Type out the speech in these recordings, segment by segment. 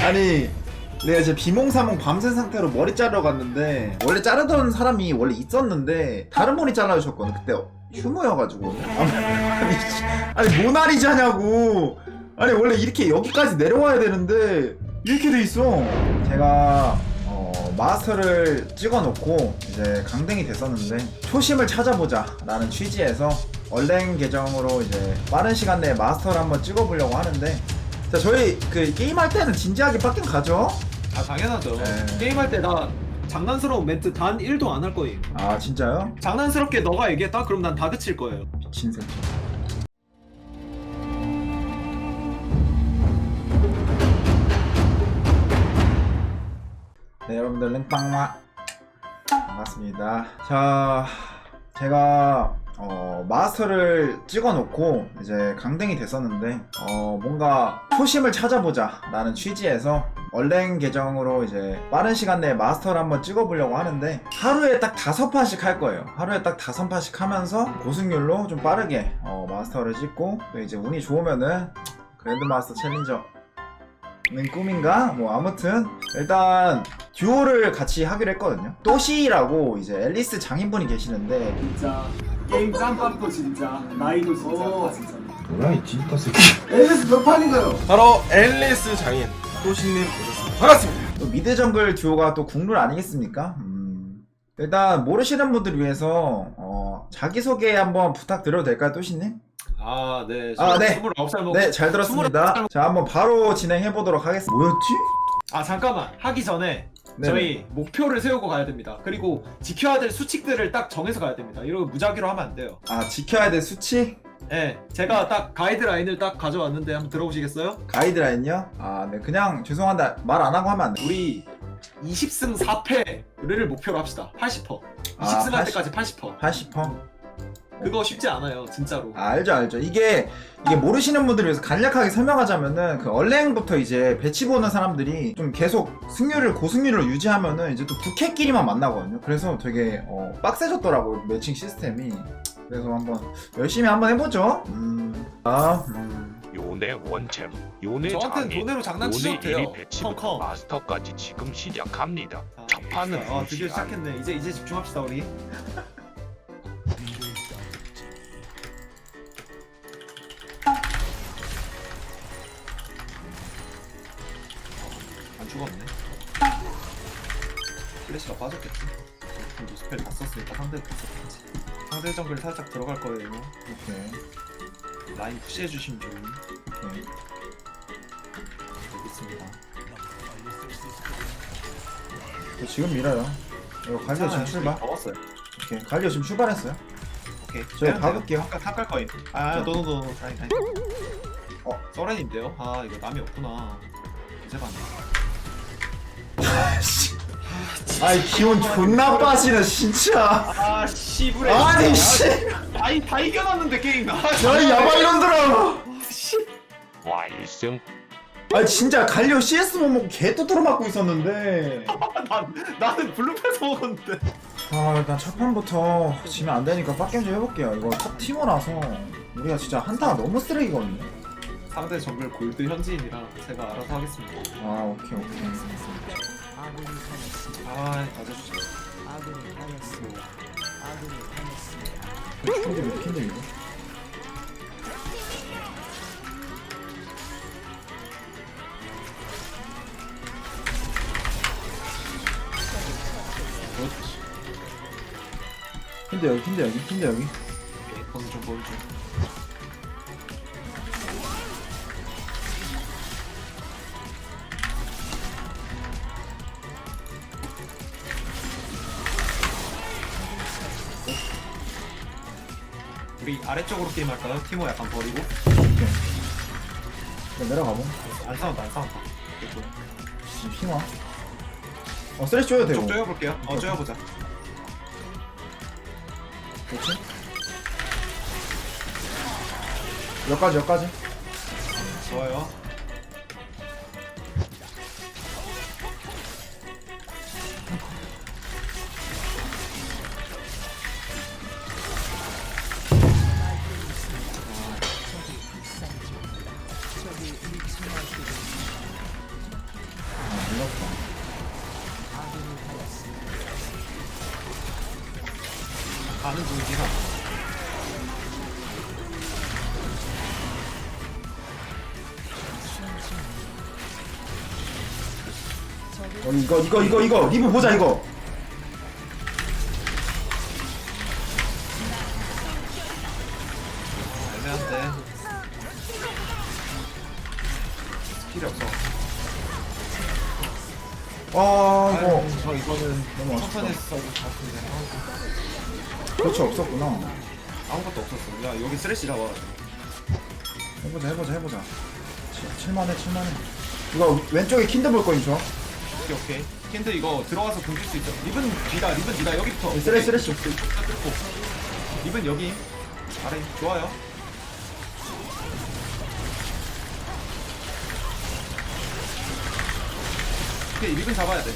아니 내가 이제 비몽사몽 밤새 상태로 머리 자르러 갔는데 원래 자르던 사람이 원래 있었는데 다른 머리 잘라주셨거든. 그때 휴무여가지고. 아니, 아니, 씨, 아니 모나리자냐고. 아니 원래 이렇게 여기까지 내려와야 되는데 이렇게 돼 있어. 제가 어, 마스터를 찍어놓고 이제 강등이 됐었는데 초심을 찾아보자 라는 취지에서 얼랭 계정으로 이제 빠른 시간 내에 마스터를 한번 찍어보려고 하는데 자 저희 그 게임할 때는 진지하게 빡긴 가죠? 아 당연하죠. 네. 게임할 때 나 장난스러운 멘트 단 1도 안 할 거예요. 아 진짜요? 장난스럽게 너가 얘기했다? 그럼 난 다 그칠 거예요. 미친 새끼 네 여러분들 랭빵마 반갑습니다 자 제가 어, 마스터를 찍어놓고 이제 강등이 됐었는데 어, 뭔가 초심을 찾아보자 라는 취지에서 얼랭 계정으로 이제 빠른 시간 내에 마스터를 한번 찍어보려고 하는데 하루에 딱 다섯 판씩 할 거예요 하루에 딱 다섯 판씩 하면서 고승률로 좀 빠르게 어, 마스터를 찍고 또 이제 운이 좋으면은 그랜드 마스터 챌린저 는 꿈인가? 뭐 아무튼 일단 듀오를 같이 하기로 했거든요 또시라고 이제 앨리스 장인분이 계시는데 진짜 게임 짬밥도 진짜 나이도 진짜 다 진짜 뭐야 이 진짜 새끼 에이스 몇 판인가요? 바로 앨리스 장인 또신님 오셨습니다. 반갑습니다. 또 미드 정글 듀오가 또 국룰 아니겠습니까? 음. 일단 모르시는 분들 위해서 어, 자기소개 한번 부탁드려도 될까요 또시님? 아 네. 아, 네. 29살 먹. 네잘 들었습니다 자 한번 바로 진행해 보도록 하겠습니다 뭐였지? 아 잠깐만 하기 전에 네네. 저희 목표를 세우고 가야 됩니다. 그리고 지켜야 될 수칙들을 딱 정해서 가야 됩니다. 이러고 무작위로 하면 안 돼요. 아 지켜야 될 수치? 네, 제가 딱 가이드라인을 딱 가져왔는데 한번 들어보시겠어요? 가이드라인요? 아 네 그냥 죄송한데 말 안 하고 하면 안 돼요 우리 20승 4패를 목표로 합시다. 80%. 아, 20승 할 80? 때까지 80%. 80%? 그거 쉽지 않아요, 진짜로. 아, 알죠 알죠 이게 이게 모르시는 분들을 위해서 간략하게 설명하자면은 그 얼랭부터 이제 배치 보는 사람들이 좀 계속 승률을 고승률을 유지하면은 이제 또 부캐끼리만 만나거든요 그래서 되게 어, 빡세졌더라고요 매칭 시스템이 그래서 한번 열심히 한번 해보죠 음. 아, 음. 요네 원챔, 요네 저한테는 장인, 돈으로 장난치셔도 요네 돼요. 1위 배치부터 펑펑. 마스터까지 지금 시작합니다. 아, 첫 판은 아, 드디어 시작했네. 이제 이제 집중합시다 우리. 죽었네. 플래시가 빠졌겠지. 근데 스펠 다 썼으니까 상대 다 썼겠지. 상대 정글 살짝 들어갈 거예요. 오케이 라인 푸시해 주시면 좀 오케이 되겠습니다. 저 지금 밀어요 이거 갈리오 지금 출발 먹었어요. 오케이 갈리오 지금 출발했어요 오케이. 저희 박을게요 탑갈 거임. 아, 자. 노노노. 아니, 아니. 어. 써렌인데요? 아, 이거 남이 없구나. 이제 봤네. 아이 기분 존나 빠지네 진짜. 아, 씨부레. 아니 씨 아니, 다 이겨놨는데, 게임. 아, 야이 야발년들아 와 1승, 아니 진짜 갈리오 CS 못 먹고 개 두드러 맞고 있었는데. 난, 나는 블루패스 먹었는데. 아 일단 첫 판부터 지면 안 되니까 빡겜 좀 해볼게요. 이거 top 티머라서 우리가 진짜 한타가 너무 쓰레기거든요. 상대 정글 골드 현지인이라 제가 알아서 하겠습니다. 아 오케이 오케이 아, 맞아주죠. 킨들 이거 킨들 이거 킨들 여기 킨들 여기 킨들 여기 오케이, 우리 아래쪽으로 게임할까요? 티모 약간 버리고? 자, 내려가보 안 싸운다 안 싸운다. 이쪽 지금 핑화 어 쓰레쉬 줘야 되고. 좀 쪼여볼게요. 어 쪼여보자. 그렇지? 여기까지 여기까지. 좋아요 가는 중이긴 하. 어, 이거 이거 이거 이거 리브 보자 이거 애매한데. 스킬이 없어. 아 이거 아이고, 저 이거는 너무 아쉽다. 천천히 했어 이거 같은데. 그렇지 없었구나 아무것도 없었어. 야 여기 쓰레쉬 잡아. 해보자 해보자 해보자 치- 칠만해 칠만해 이거 왼쪽에 킨드 볼 거임 줘 오케이 오케이. 캔드 이거 들어가서 굶길 수 있어. 리븐 뒤다 리븐 뒤다 여기부터. 쓰레쉬 쓰레쉬 뚫고. 리븐 여기. 아래 좋아요. 오케이 리븐 잡아야 돼.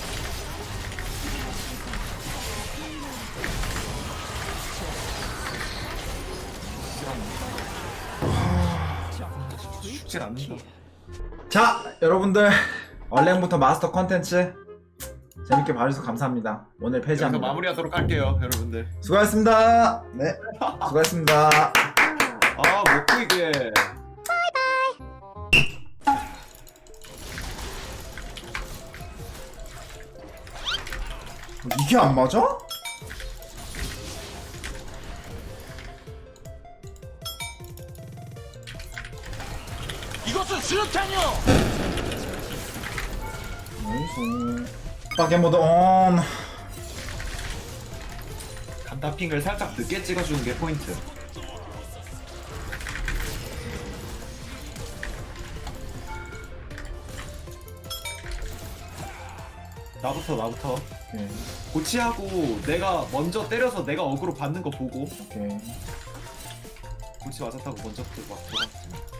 쉽지 않는다. 자 여러분들 얼랭부터 마스터 컨텐츠 재밌게 봐주셔서 감사합니다 오늘 여기서 폐지합니다 마무리하도록 할게요, 여러분들. 수고하셨습니다 네 수고하셨습니다 아, 먹고 이게. 이게 안 맞아? 이것은 수류탄이요. 나이스 밖에 모드 온 간다핑을 살짝 늦게 찍어주는 게 포인트. 나부터 나부터. 오케이. 고치하고 내가 먼저 때려서 내가 어그로 받는 거 보고. 오케이. 고치 맞았다고 먼저 또막 들어갔지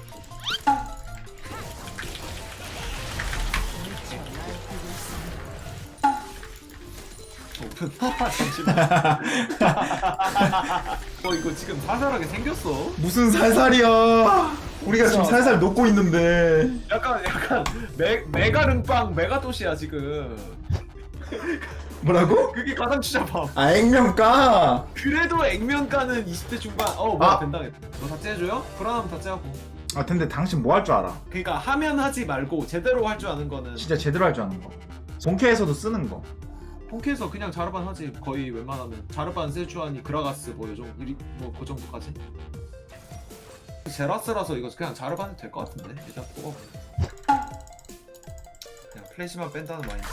오픈 잠시만. 어 이거 지금 사살하게 생겼어. 무슨 살살이야? 우리가 지금 살살 녹고 있는데. 약간 약간 메, 메가 릉빵 메가 도시야 지금. 뭐라고? 그게 가상 추자밥. 아 액면가? 그래도 액면가는 20대 중반. 어 뭐야 아. 된다겠다 너 삭제해줘요? 불안하면 삭제하고. 아 근데 당신 뭐 할 줄 알아? 그러니까 하면 하지 말고 제대로 할 줄 아는 거는 진짜 제대로 할 줄 아는 거. 본캐에서도 쓰는 거 폰키에서 그냥 자르반 하지 거의 웬만하면. 자르반 세주아니 그라가스 뭐 요정 뭐그 정도까지? 제라스라서 이거 그냥 자르반 해도 될 것 같은데? 일단 뽑아 그냥 플래시만 뺀다는 마인드.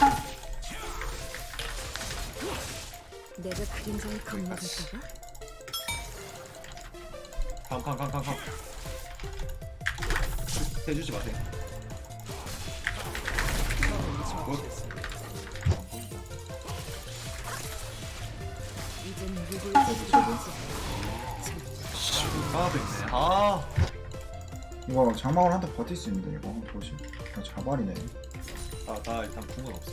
내가 그림자에 겁먹을까봐? 캄캄캄캄캄 해주지 마세요. 굿. 아 됐네 아 이거 장막을 한테 버틸 수 있는데 이거. 보시 아, 자발이네. 나, 나 일단 궁은 없어.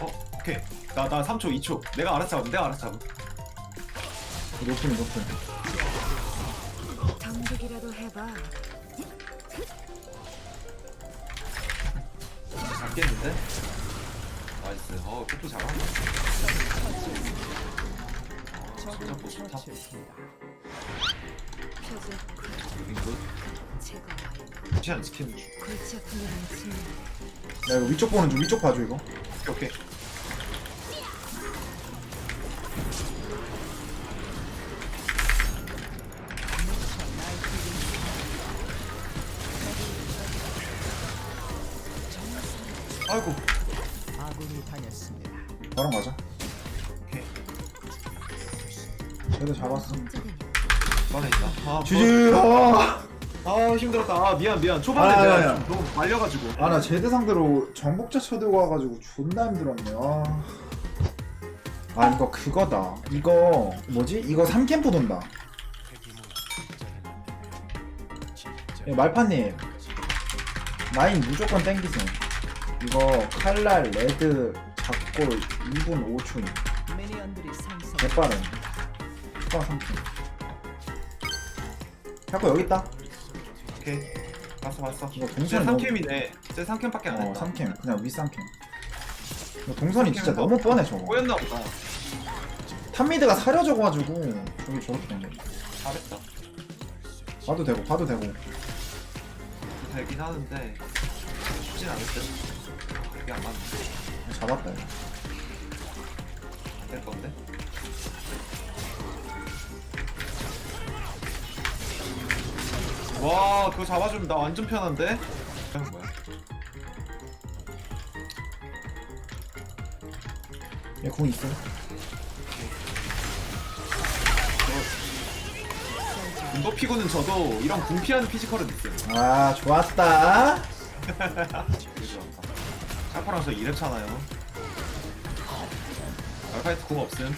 어 오케이. 나 나 3초 2초. 내가 알아서 잡음 내가 알아서 잡음. 높은 높은 정직이라도 해봐. 잡겠는데? 나이스. 어 끝도 잘한다 아, 진짜 뭐 좋다 표적 여긴 굿. 제거. 무시 안 지키는 중야 이거 위쪽 보는 중 위쪽 봐줘 이거. 오케이 오케이 아이고. 너랑 가자 오케이. 쟤도 잡았어. 안에 있다 아 주지 아. 아 힘들었다. 아 미안 미안. 초반에 아, 내가 아니야. 좀 너무 말려가지고. 아나 제드 상대로 정복자 쳐들고 와가지고 존나 힘들었네. 아. 아 이거 그거다. 이거 뭐지? 이거 3캠프 돈다. 예, 말파님. 라인 무조건 땡기세요 이거 칼날 레드 작골 2분 5초 개빠른. 추가 3분 자꾸 여기 있다. 오케이. 봤어 봤어. 이거 동선이 너무 3캠이네. 쟤 3캠밖에 안 어 했다. 3캠. 그냥 위 3캠. 이거 동선이 진짜 너무 뻔해 저거. 꼬였나 보다. 탑미드가 사려져가지고 저기 저렇게 된 거야 잘했다. 봐도 되고 봐도 되고. 되긴 하는데 쉽진 않을 듯 이게 안 맞네 잡았다 이거. 안될 건데? 와 그거 잡아주면 나 완전 편한데? 이건 뭐야? 얘궁 있어? 운도 피고는 저도 이런 궁 피하는 피지컬은 있어요. 아 좋았다 샤프랑 저 이랬잖아요 알파이트 궁 없음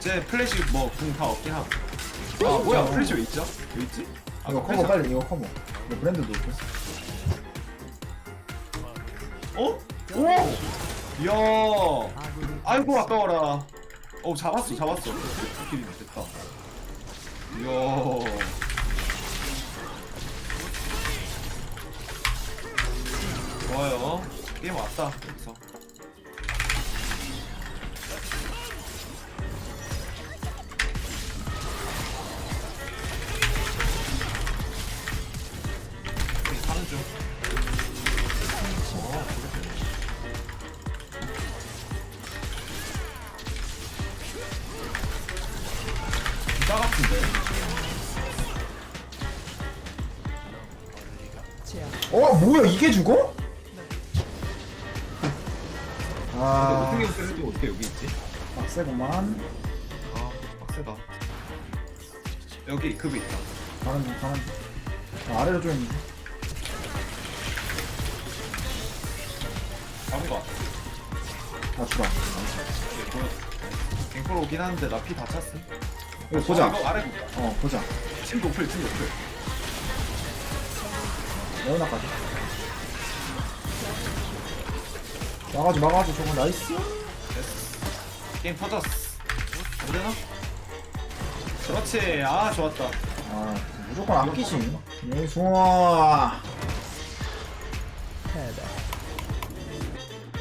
제 플래시 뭐 궁 다 없긴 함. 아 뭐야 플래시 왜 있죠? 왜 있지? 아, 이거 플래시 커버 빨리 이거 커버 이거 브랜드 놓고 어? 오! 이야 아이고 아까워라 어 잡았어 잡았어 킬이 됐다 이야 좋아요. 게임 왔다. 여기서 같은데 어 뭐야 이게 죽어? 근데 아. 못생긴 쓰레기 어떻게 여기 있지? 빡세구만. 아 빡세다 여기 급이 있다 가는 중 가는 중 아, 아래로 좀. 잡은 거 같아. 아 죽어. 갱포로 오긴 하는데 나 피 다 찼어 이거 보자. 이거 아래 볼까? 어 보자. 침 노플 침 노플 레오나까지. 막아줘 막아줘 저거. 나이스. 게임 터졌어. 안 되나? 그렇지. 아 좋았다. 아 무조건 아끼지. 좋아.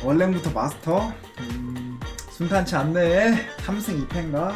원래부터 마스터? 음, 순탄치 않네. 3승 2패인가?